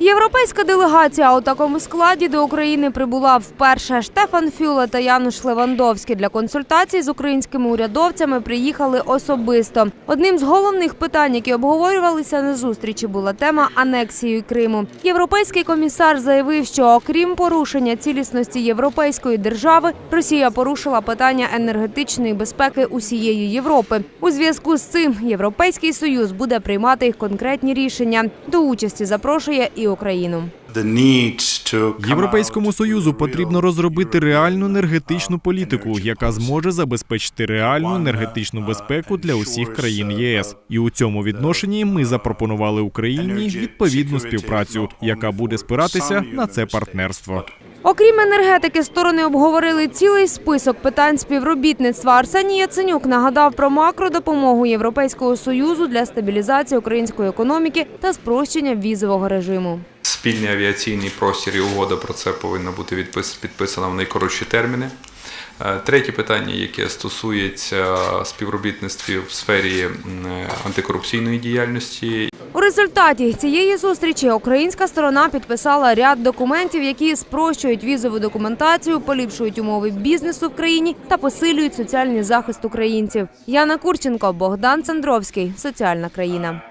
Європейська делегація у такому складі до України прибула вперше. Штефан Фюле та Януш Левандовський для консультацій з українськими урядовцями приїхали особисто. Одним з головних питань, які обговорювалися на зустрічі, була тема анексії Криму. Європейський комісар заявив, що окрім порушення цілісності європейської держави, Росія порушила питання енергетичної безпеки усієї Європи. У зв'язку з цим Європейський союз буде приймати конкретні рішення. До участі запрошує і Україну. Європейському союзу потрібно розробити реальну енергетичну політику, яка зможе забезпечити реальну енергетичну безпеку для усіх країн ЄС. І у цьому відношенні ми запропонували Україні відповідну співпрацю, яка буде спиратися на це партнерство. Окрім енергетики, сторони обговорили цілий список питань співробітництва. Арсеній Яценюк нагадав про макродопомогу Європейського союзу для стабілізації української економіки та спрощення візового режиму. Спільний авіаційний простір і угода про це повинна бути підписана в найкоротші терміни. Е, Третє питання, яке стосується співробітництва в сфері антикорупційної діяльності результаті цієї зустрічі українська сторона підписала ряд документів, які спрощують візову документацію, поліпшують умови бізнесу в країні та посилюють соціальний захист українців. Яна Курченко, Богдан Цандровський. Соціальна країна.